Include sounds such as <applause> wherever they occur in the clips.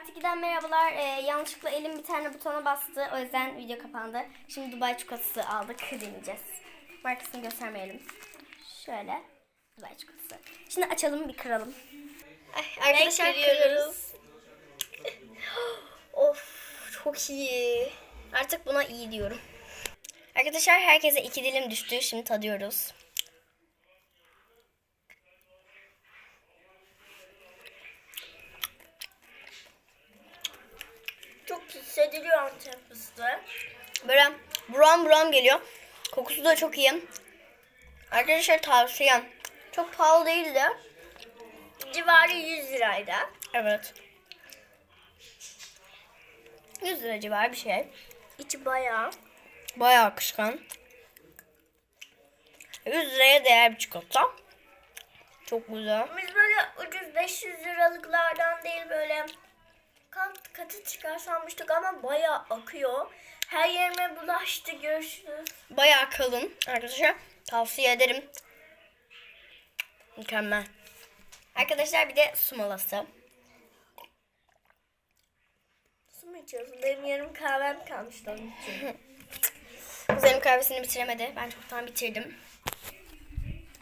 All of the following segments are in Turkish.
Part 2'den merhabalar. Ee, yanlışlıkla elim bir tane butona bastı. O yüzden video kapandı. Şimdi Dubai çikolatası aldık. Deneyeceğiz. Markasını göstermeyelim. Şöyle. Dubai çikolatası. Şimdi açalım bir kıralım. Ay, arkadaşlar kırıyoruz. <gasps> of çok iyi. Artık buna iyi diyorum. Arkadaşlar herkese iki dilim düştü. Şimdi tadıyoruz. Çok hissediliyor Antep fıstığı. Böyle buram buram geliyor. Kokusu da çok iyi. Arkadaşlar tavsiyem. Çok pahalı değil de. Civarı 100 liraydı. Evet. 100 lira civarı bir şey. İçi bayağı. Bayağı akışkan. 100 liraya değer bir çikolata. Çok güzel. Biz böyle ucuz 500 liralıklardan değil böyle kat katı çıkar sanmıştık ama bayağı akıyor. Her yerime bulaştı. Görüşürüz. Bayağı kalın. Arkadaşlar tavsiye ederim. Mükemmel. Arkadaşlar bir de su molası. Su mu içiyorsun? Benim yarım kahvem kalmıştı onun için. <laughs> Kuzenim kahvesini bitiremedi. Ben çoktan bitirdim.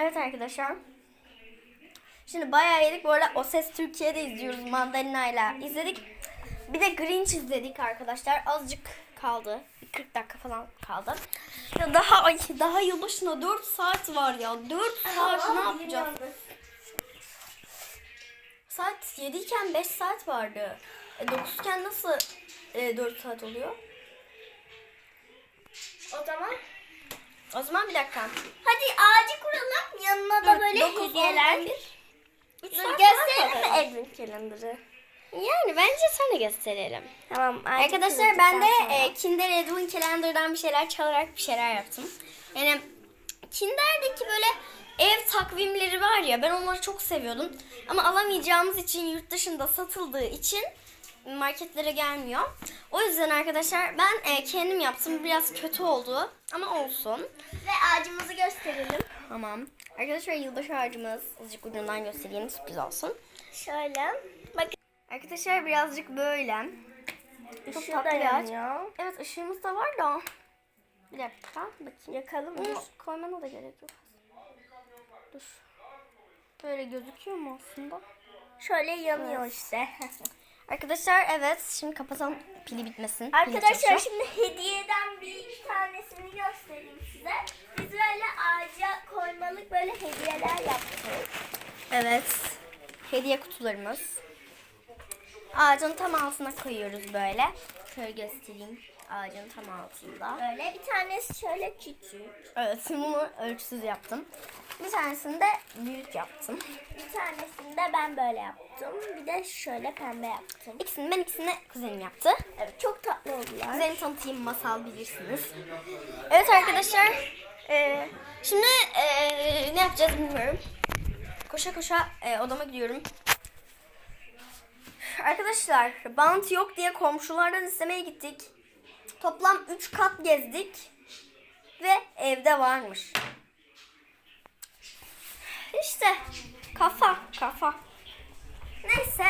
Evet arkadaşlar. Şimdi bayağı yedik. Bu arada O Ses Türkiye'de izliyoruz Mandalina'yla. izledik. Bir de Grinch izledik arkadaşlar. Azıcık kaldı. Bir 40 dakika falan kaldı. Ya daha ay, daha yılbaşına 4 saat var ya. 4 saat ne yapacağız? Saat 7 iken 5 saat vardı. E, 9 iken nasıl e, 4 saat oluyor? O zaman O zaman bir dakika. hadi ağacı kuralım. Yanına da böyle hediyeler. gösterelim mi. Edwin Calendar'ı? Yani bence sana gösterelim. Tamam. Arkadaşlar ben de e, Kinder Edwin Calendar'dan bir şeyler çalarak bir şeyler yaptım. Yani Kinder'deki böyle ev takvimleri var ya ben onları çok seviyordum. Ama alamayacağımız için yurt dışında satıldığı için marketlere gelmiyor. O yüzden arkadaşlar ben e, kendim yaptım. Biraz kötü oldu ama olsun. Ve ağacımızı gösterelim. Tamam. Arkadaşlar yılbaşı ağacımız azıcık ucundan göstereyim sürpriz olsun. Şöyle. Arkadaşlar birazcık böyle. Çok ışığı tatlı yanıyor. Evet ışığımız da var da. Bir dakika bakayım. Yakalım mı? Bunu koymana da gerek yok. Dur. Böyle gözüküyor mu aslında? Şöyle yanıyor işte. <laughs> Arkadaşlar evet şimdi kapatalım pili bitmesin. Pili Arkadaşlar çalışıyor. şimdi hediyeden bir iki tanesini göstereyim size. Biz böyle ağaca koymalık böyle hediyeler yaptık. Evet. Hediye kutularımız. Ağacın tam altına koyuyoruz böyle. Şöyle göstereyim. Ağacın tam altında. Böyle bir tanesi şöyle küçük. Evet bunu ölçüsüz yaptım. Bir tanesini de büyük yaptım. Bir tanesini de ben böyle yaptım. Bir de şöyle pembe yaptım. İkisini ben ikisini kuzenim yaptı. Evet çok tatlı oldular. Kuzenimi tanıtayım masal bilirsiniz. Evet arkadaşlar. eee, şimdi eee, ne yapacağız bilmiyorum. Koşa koşa eee, odama gidiyorum. Arkadaşlar bant yok diye komşulardan istemeye gittik. Toplam 3 kat gezdik. Ve evde varmış. İşte kafa kafa. Neyse.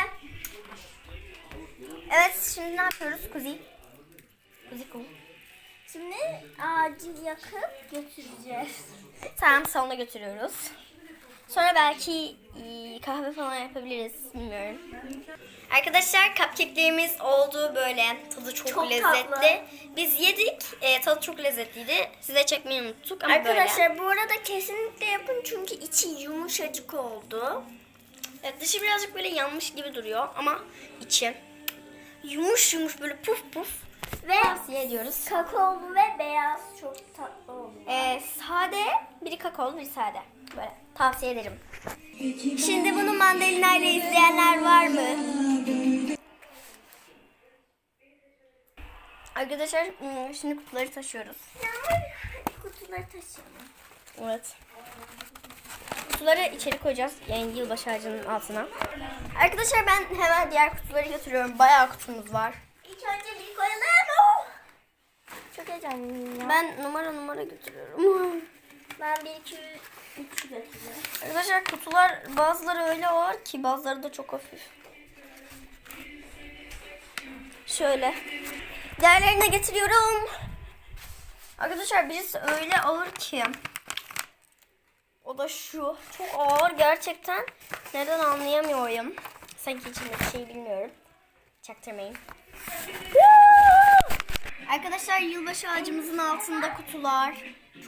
Evet şimdi ne yapıyoruz Kuzi? Kuzi kum. Şimdi ağacı yakıp götüreceğiz. <laughs> Tamam salona götürüyoruz. Sonra belki kahve falan yapabiliriz. Bilmiyorum. Arkadaşlar cupcake'lerimiz oldu böyle. Tadı çok, Çok lezzetli. tatlı. Biz yedik. E, tadı çok lezzetliydi. Size çekmeyi unuttuk ama böyle. Arkadaşlar bu arada kesinlikle yapın çünkü içi yumuşacık oldu. Evet, dışı birazcık böyle yanmış gibi duruyor ama içi yumuş yumuş böyle puf puf. Ve Tavsiye ediyoruz. kakaolu ve beyaz çok tatlı oldu. Ee, sade, biri kakaolu, biri sade. Böyle tavsiye ederim. Şimdi bunu mandalina ile izleyenler var mı? Arkadaşlar hmm, şimdi kutuları taşıyoruz. Kutuları taşıyalım. Evet. Kutuları içeri koyacağız. Yani yılbaşı ağacının altına. Arkadaşlar ben hemen diğer kutuları götürüyorum. Bayağı kutumuz var. İlk önce bir koyalım. Çok heyecanlıyım ya. Ben numara numara götürüyorum. Ben bir iki. Arkadaşlar kutular bazıları öyle ağır ki bazıları da çok hafif. Şöyle. Diğerlerini de getiriyorum. Arkadaşlar birisi öyle ağır ki. O da şu. Çok ağır gerçekten. Neden anlayamıyorum. Sanki içinde bir şey bilmiyorum. Çaktırmayın. Arkadaşlar yılbaşı ağacımızın altında kutular.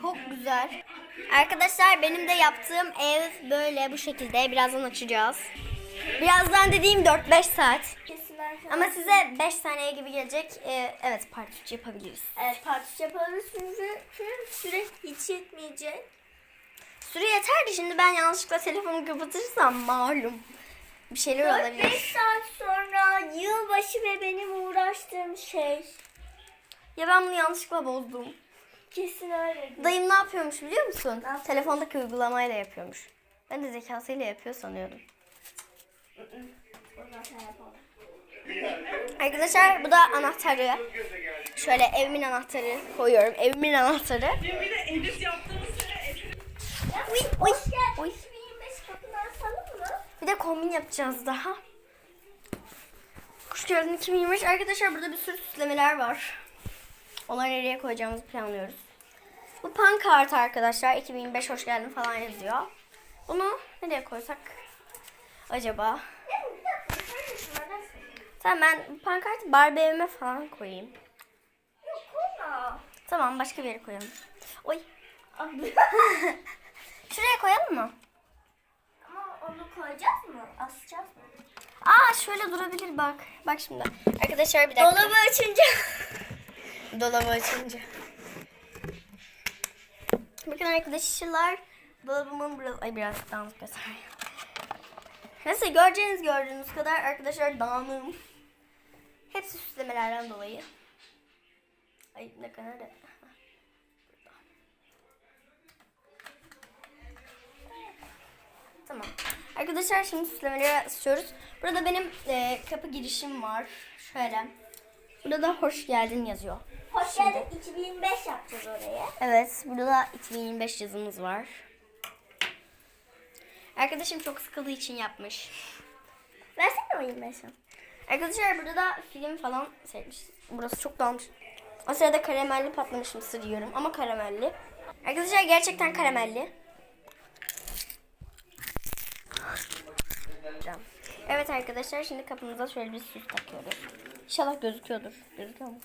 Çok güzel. Arkadaşlar benim de yaptığım ev böyle bu şekilde. Birazdan açacağız. Birazdan dediğim 4-5 saat. Ama size 5 saniye gibi gelecek. Ee, evet part 3 yapabiliriz. Evet parti yaparız çünkü süre hiç yetmeyecek. Süre yeterdi. Şimdi ben yanlışlıkla telefonu kapatırsam malum. Bir şeyler 4-5 olabilir. saat sonra yılbaşı ve benim uğraştığım şey. Ya ben bunu yanlışlıkla bozdum. Kesin öyle. Dayım ne yapıyormuş biliyor musun? Yapıyor? Telefondaki uygulamayla yapıyormuş. Ben de zekasıyla yapıyor sanıyordum. Arkadaşlar bu da anahtarı. Şöyle evimin anahtarı koyuyorum. Evimin anahtarı. De edit yaptığımız sene edit Uy, uy, Gel uy. 2025 kapını açalım mı? Bir de kombin yapacağız daha. Hoş geldin 2025. Arkadaşlar burada bir sürü süslemeler var. Onları nereye koyacağımızı planlıyoruz. Bu pankart arkadaşlar. 2025 hoş geldin falan yazıyor. Bunu nereye koysak acaba? Tamam ben bu pankartı Barbie evime falan koyayım. Yok koyma. Tamam başka bir yere koyalım. Oy. <laughs> Şuraya koyalım mı? Ama onu koyacağız mı? Asacağız mı? Aa şöyle durabilir bak. Bak şimdi. Arkadaşlar bir dakika. Dolabı açınca. <laughs> Dolabı açınca. Bakın arkadaşlar. Dolabımın biraz... Ay biraz dağınık gösteriyor. Neyse göreceğiniz gördüğünüz kadar arkadaşlar dağınığım. Hepsi süslemelerden dolayı. Ay ne kadar da... Tamam. Arkadaşlar şimdi süslemeleri açıyoruz. Burada benim e, kapı girişim var. Şöyle. Burada da hoş geldin yazıyor. Hoş geldin 2025 yapacağız oraya. Evet, burada da 2025 yazımız var. Arkadaşım çok sıkıldığı için yapmış. Versene o 25'i. Arkadaşlar burada da film falan sevmiş. Burası çok dağılmış. O sırada karamelli patlamış mısır yiyorum ama karamelli. Arkadaşlar gerçekten karamelli. Evet arkadaşlar şimdi kapımıza şöyle bir süs takıyoruz. İnşallah gözüküyordur. Gözüküyor mu?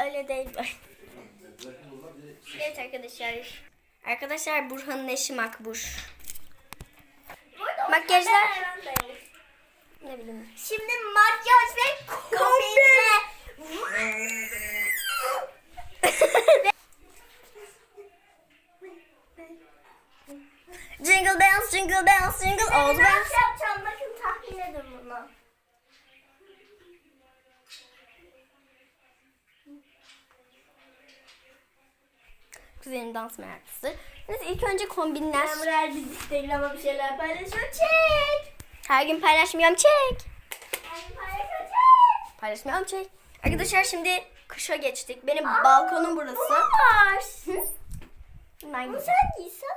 Öyle değil? Evet arkadaşlar. Arkadaşlar Burhan'ın eşi Makbuş. Makyajlar-. Ne bileyim. Şimdi makyaj ve kombinle. Jingle bells, jingle bells, jingle all the Ben bells. nasıl yapacağım? Bakın tahmin edin bunu. Kuzenim dans meraklısı. Neyse ilk önce kombinler. Ben buraya bir Instagram'a bir şeyler paylaşıyorum. Çek. Her gün paylaşmıyorum çek. Ben paylaşıyorum. Çek. Paylaşmıyorum çek. Arkadaşlar şimdi kışa geçtik. Benim balkonum burası. Var. Ben Bunu gideceğim. sen giysen.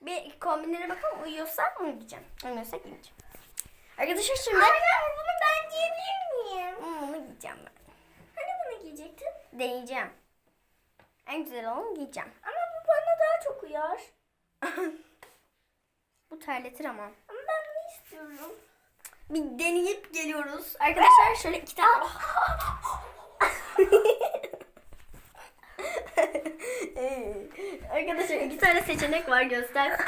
Bir kombinlere bakalım uyuyorsa onu giyeceğim. Uymuyorsa giymeyeceğim. Arkadaşlar şimdi Anne bunu ben giyebilir miyim? Hmm, bunu giyeceğim ben. Hani bunu giyecektin? Deneyeceğim. En güzel olanı giyeceğim. Ama bu bana daha çok uyar. <laughs> Bu terletir ama. Ama ben bunu istiyorum. Bir deneyip geliyoruz. Arkadaşlar şöyle iki tane... Ee, <laughs> Arkadaşlar iki tane seçenek var göster. <laughs>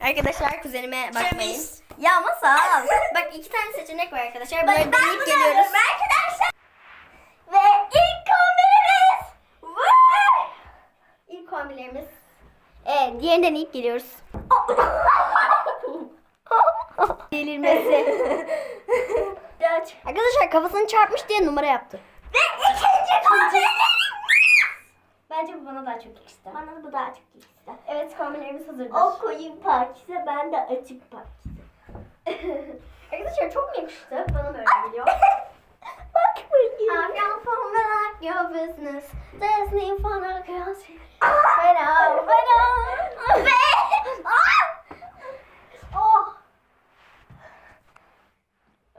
Arkadaşlar kuzenime bakmayın. Ya masal. Bak iki tane seçenek var arkadaşlar. Bunları Ben deneyip geliyoruz. arkadaşlar. Evet diğerini deneyip geliyoruz. <laughs> Delirmesi. Geç. Arkadaşlar kafasını çarpmış diye numara yaptı. Ve ikinci kombinimiz. Bence bu bana daha çok yakıştı. Bana bu daha çok yakıştı. Evet kombinlerimiz hazırdır. O koyu parçası, ben de açık parçası. <laughs> Arkadaşlar çok mu yakıştı? Bana böyle geliyor. Bak bakayım. I'm your phone like your business. Fena, fena. Ve... Ah! oh.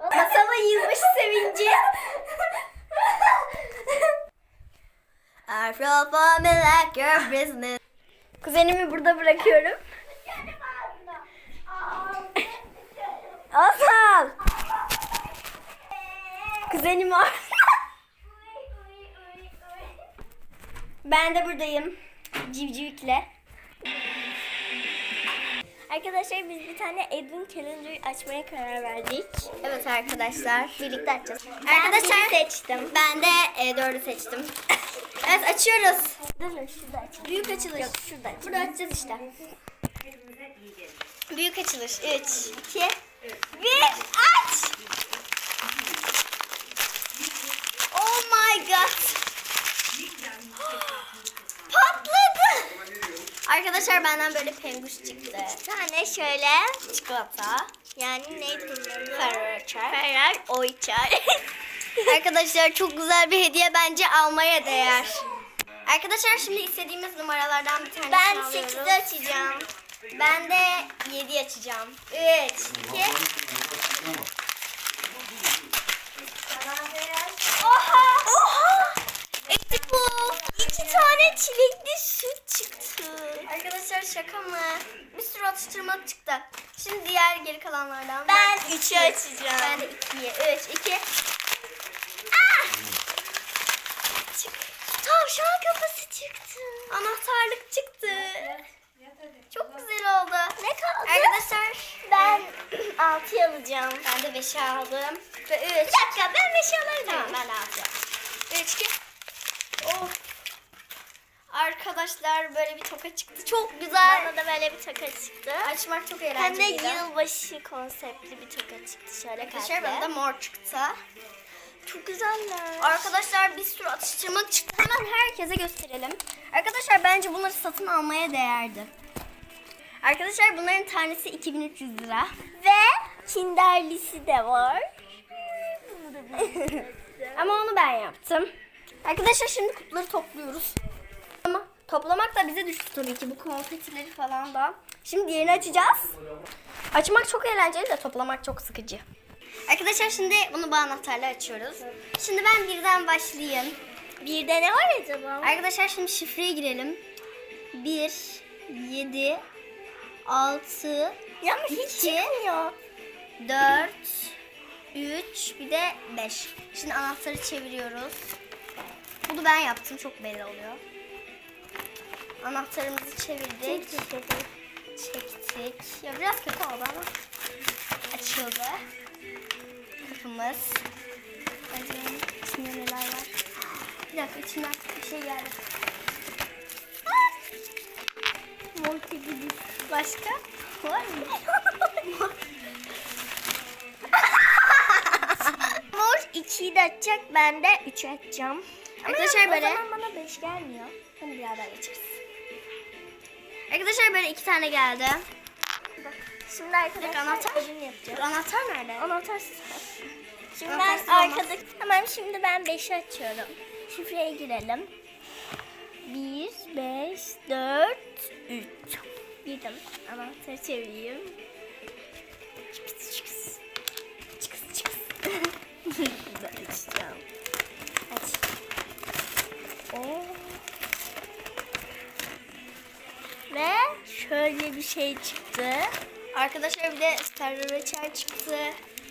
Kasaba yılmış sevinci. I feel for me like your business. Kuzenimi burada bırakıyorum. Asal. Kuzenim var. <laughs> ben de buradayım. Civcivikle. Arkadaşlar biz bir tane Edwin Calendar açmaya karar verdik. Evet arkadaşlar. Birlikte açacağız. Arkadaşlar Ben bunu seçtim. Ben de e, dördü seçtim. <laughs> evet açıyoruz. Dur şurada açalım. Büyük açılış. Yok şurada açalım. Burada açacağız işte. Büyük açılış. 3, 2, 1 aç. Oh my god. <gasps> Patladı. Arkadaşlar benden böyle penguş çıktı. Bir tane şöyle Çikolata. yani neydi adı? Ferrero çay. Ferrer. <laughs> Arkadaşlar çok güzel bir hediye bence almaya değer. Arkadaşlar şimdi istediğimiz numaralardan bir tanesini ben alıyoruz. 8'i açacağım. Ben de 7 açacağım. 3, 2. Oha! Oha! Etti bu. İki tane çilekli süt çıktı. Arkadaşlar şaka mı? Bir sürü atıştırmalık çıktı. Şimdi diğer geri kalanlardan. Ben üçü iki. açacağım. Ben de 2'ye. 3, 2. Tavşan kafası çıktı. Anahtarlık çıktı. Çok güzel oldu. Ne kaldı? Arkadaşlar Ben <clears throat> 6 alacağım. ben de 5'i aldım. Ve 3. Bir dakika ben 5 alırım. Tamam ben de alacağım. 3, 2. Oh. Arkadaşlar böyle bir toka çıktı. Çok güzel. Bana da böyle bir toka çıktı. Açmak çok Hem de eğlenceliydi. yılbaşı konseptli bir toka çıktı. Şöyle Arkadaşlar bana da mor çıktı. Çok güzeller. Arkadaşlar bir sürü atıştırmalık çıktı. Hemen herkese gösterelim. Arkadaşlar bence bunları satın almaya değerdi. Arkadaşlar bunların tanesi 2300 lira. Ve kinderlisi de var. <laughs> Ama onu ben yaptım. Arkadaşlar şimdi kutuları topluyoruz. Ama toplamak da bize düştü tabii ki bu konfetileri falan da. Şimdi diğerini açacağız. Açmak çok eğlenceli de toplamak çok sıkıcı. Arkadaşlar şimdi bunu bu anahtarla açıyoruz. Şimdi ben birden başlayayım. Bir de ne var acaba? Arkadaşlar şimdi şifreye girelim. 1, 7, 6, Ya ama hiç İki. çıkmıyor. 4, 3 bir de 5. Şimdi anahtarı çeviriyoruz. Bunu ben yaptım çok belli oluyor. Anahtarımızı çevirdik. Çektik. Ya biraz kötü oldu ama açıldı. Kapımız. Bakalım içinde neler var. Bir dakika içinden bir şey geldi. Monty gibi. Başka? Var mı? <laughs> Mor 2'yi de açacak. Ben de 3 açacağım. Arkadaşlar o böyle- zaman bana 5 gelmiyor. Hadi beraber geçeriz. Arkadaşlar böyle iki tane geldi. Şimdi arkadaşlar anahtar. ödül yapacağız. Anahtar nerede? Anahtarsız. Şimdi Anahtarsız ben olmaz. arkada tamam şimdi ben 5'i açıyorum. Şifreye girelim. 1 5 4 3 Girdim. Anahtarı çevireyim. Bir şey çıktı. Arkadaşlar bir de Ferrero reçel çıktı.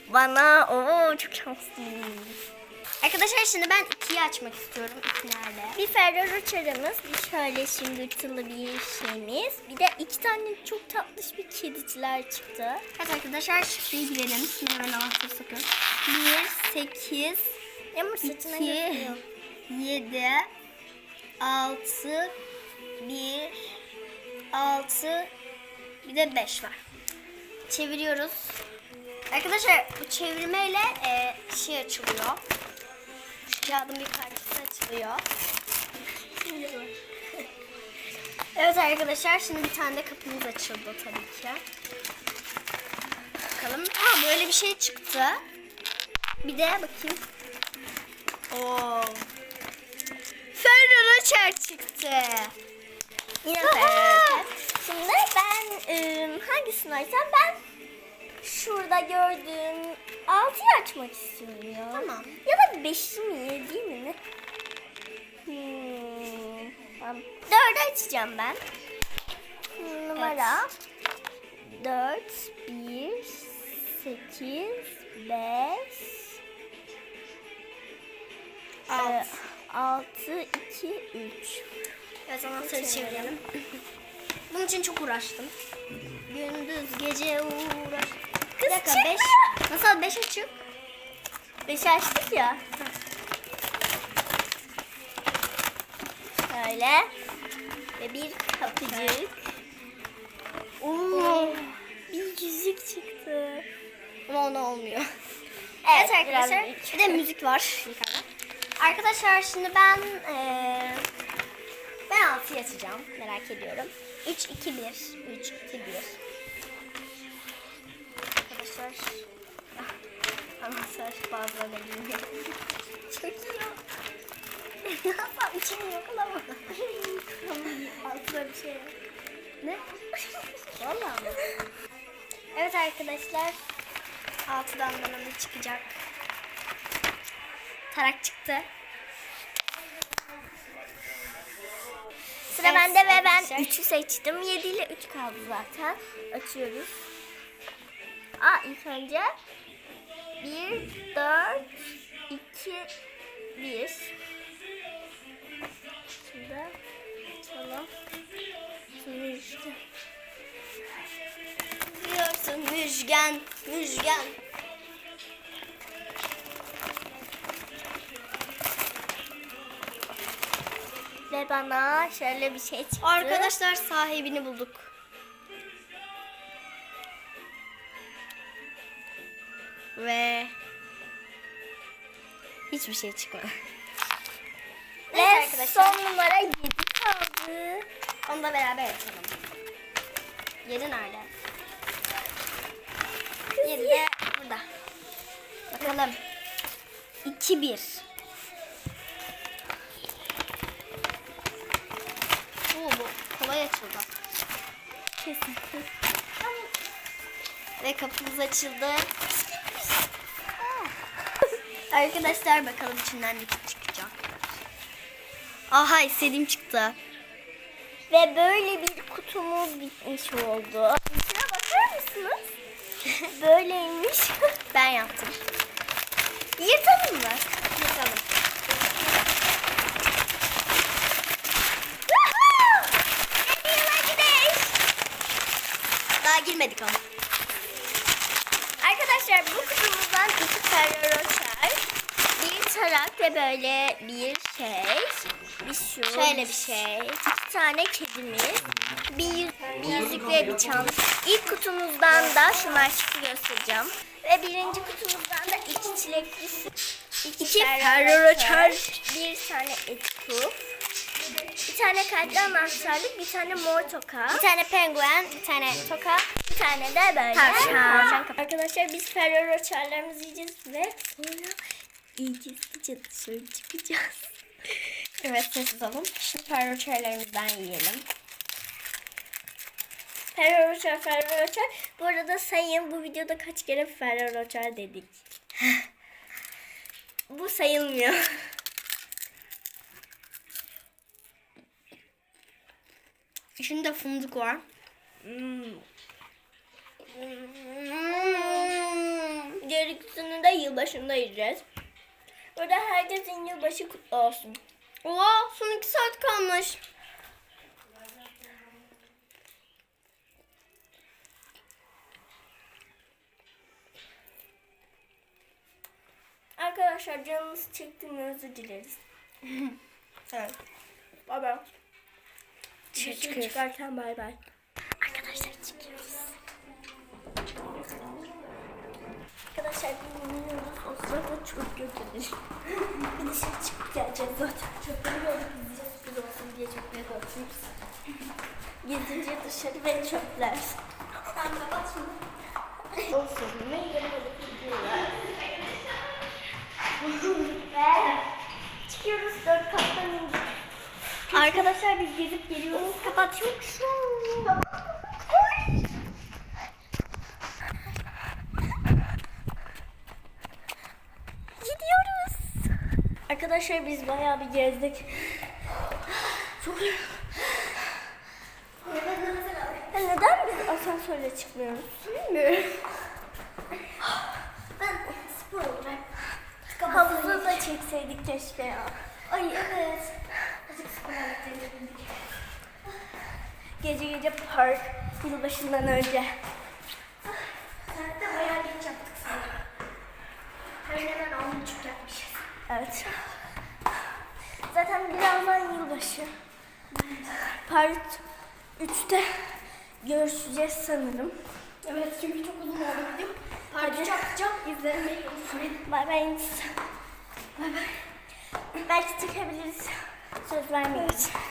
Bana o çok şanslıyım. Arkadaşlar şimdi ben ikiyi açmak istiyorum. Nerede? Bir Ferrero çarımız, bir şöyle şıngırtılı bir şeyimiz. Bir de iki tane çok tatlış bir kediciler çıktı. Evet arkadaşlar şifreyi girelim. Şimdi hemen anahtarı sokuyorum. 1, 8, Yağmur saçına 2, gözüküyor. 7, 6, 1, 6, bir de 5 var. Çeviriyoruz. Arkadaşlar bu çevirmeyle e, şey açılıyor. Şu kağıdın bir parçası açılıyor. Evet arkadaşlar şimdi bir tane de kapımız açıldı tabii ki. Bakalım. Ha böyle bir şey çıktı. Bir de bakayım. Oo. Ferrero Rocher çıktı. Yine Ferrero Şimdi ben ım, hangisini açsam ben şurada gördüğüm altıyı açmak istiyorum ya. Tamam. Ya da beşi mi yedi mi ne? Hmm. Tamam. Dördü açacağım ben. Numara. Dört, bir, sekiz, beş, e, altı, iki, üç. Evet anahtarı çevirelim. <laughs> Bunun için çok uğraştım. Gündüz gece uğraştım. Bir dakika çıkma. 5. Nasıl 5 açık? Beşi açtık ya. Şöyle. Ve bir kapıcık. Oo, bir yüzük çıktı. Ama ona olmuyor. Evet, Evet arkadaşlar. Bir de müzik var. Arkadaşlar şimdi ben eee ben 6'yı açacağım. Merak ediyorum. 3 2 1 3 2 1 Arkadaşlar ah, anahtar bazılarına bilmiyor. Çok iyi. Yapam içini yakalamadım. Altında bir şey. Ne? Vallahi mi? Evet arkadaşlar. Altıdan bana ne çıkacak? Tarak çıktı. Sıra bende ve ben arkadaşlar. 3'ü seçtim. 7 ile 3 kaldı zaten. Açıyoruz. Aa ilk önce 1, 4, 2, 1. Şimdi açalım. Şimdi işte. Biliyorsun Müjgan, Müjgan. Ve bana şöyle bir şey çıktı. Arkadaşlar sahibini bulduk. Ve hiçbir şey çıkmadı. Ve Evet son numara 7 kaldı. Onu da beraber açalım. Yedi nerede? Yedi de burada. Bakalım. 2 açıldı. Kesin. Ve kapımız açıldı. Arkadaşlar bakalım içinden ne çıkacak. Aha istediğim çıktı. Ve böyle bir kutumuz bitmiş oldu. İçine bakar mısınız? <laughs> Böyleymiş. Ben yaptım. Yırtalım mı? Bakalım. Daha girmedik ama. Arkadaşlar bu kutumuzdan iki Rocher, bir tarak ve böyle bir şey, bir şu, Şöyle bir şey. iki tane kedimiz, bir, bir yüzük ve bir çanta. İlk kutumuzdan da şunu açıkça göstereceğim. Ve birinci kutumuzdan da iki çilekli, iki, İki Rocher. bir tane eti bir tane kalpli anahtarlık, bir tane mor toka. Bir tane penguen, bir tane toka. Bir tane de böyle. Tavşan. Arkadaşlar biz Ferrero Rocher'larımızı yiyeceğiz ve sonra iyice dışarı çıkacağız. <laughs> Evet sessiz olun. Şimdi ferroçerlerimizden yiyelim. Ferrero Rocher, Ferrero Rocher. Bu arada sayın bu videoda kaç kere Ferrero Rocher dedik. <laughs> bu sayılmıyor. <laughs> Şimdi fındık var. Hmm. Gerisini de yılbaşında yiyeceğiz. Burada herkesin yılbaşı kutlu olsun. Oha son iki saat kalmış. Arkadaşlar canınız çekti mi özür dileriz. <laughs> evet. Bay bay. Çık, Dışarı çık. çıkarken bay bay. Arkadaşlar çıkıyoruz. Arkadaşlar bilmiyoruz. O sırada çok kötüdür. Bir dışarı çıkıp geleceğiz zaten. Çöpleri gördük bize sürpriz olsun diye çöpleri gördük. Gezince dışarı ve çöpler. Sen kapat şimdi. Olsun. Ne yemedik gidiyorlar. Ve çıkıyoruz dört kattan indik. Arkadaşlar biz gezip geliyoruz. Kapatıyorum şu an. Gidiyoruz. Arkadaşlar biz bayağı bir gezdik. Çok Ya neden biz asansörle çıkmıyoruz? Bilmiyorum. Ben spor olarak havuzu da çekseydik keşke ya. Ay evet. Spor aletleri bindik. Gece gece park yılbaşından önce. Saatte bayağı geç yaptık sanırım. Hemen hemen on buçuk yapmışız. Evet. Zaten birazdan yılbaşı. Part 3'te görüşeceğiz sanırım. Evet çünkü çok uzun oldu video. Parti çakacağım. İzlemeyi unutmayın. Bay bay. Bay bay. Belki çıkabiliriz. 这是业。